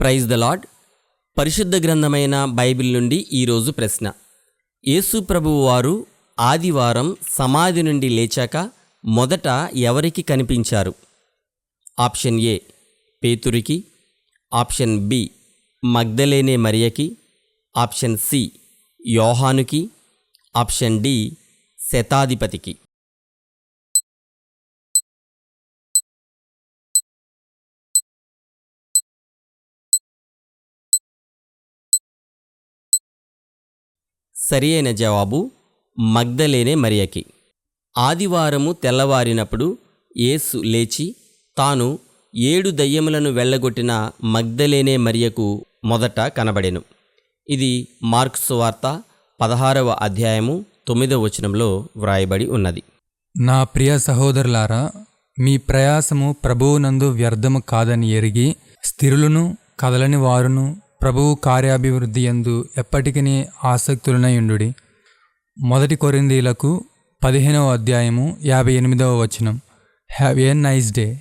Praise the lord పరిశుద్ధ గ్రంథమైన Bible నుండి ఈరోజు ప్రశ్న. యేసు ప్రభువు వారు ఆదివారం సమాధి నుండి లేచాక మొదట ఎవరికి కనిపించారు? ఆప్షన్ ఏ పేతురికి. ఆప్షన్ బి మగ్ధలేనే మరియకి. ఆప్షన్ సి యోహానుకి. ఆప్షన్ డి శతాధిపతికి. సరి అయిన జవాబు మగ్ధలేనే మరియకి. ఆదివారము తెల్లవారినప్పుడు యేసు లేచి తాను ఏడు దయ్యములను వెళ్ళగొట్టిన మగ్ధలేనే మరియకు మొదట కనబడెను. ఇది మార్క్స్ వార్త పదహారవ అధ్యాయము తొమ్మిదవ వచనంలో వ్రాయబడి ఉన్నది. నా ప్రియ సహోదరులారా మీ ప్రయాసము ప్రభువునందు వ్యర్థము కాదని ఎరిగి స్థిరులను కదలని వారును ప్రభువు కార్యాభివృద్ధి యందు ఎప్పటికీ ఆసక్తులనయుండు మొదటి కొరిందీలకు పదిహేనవ అధ్యాయము యాభై ఎనిమిదవ వచనం. Have a nice day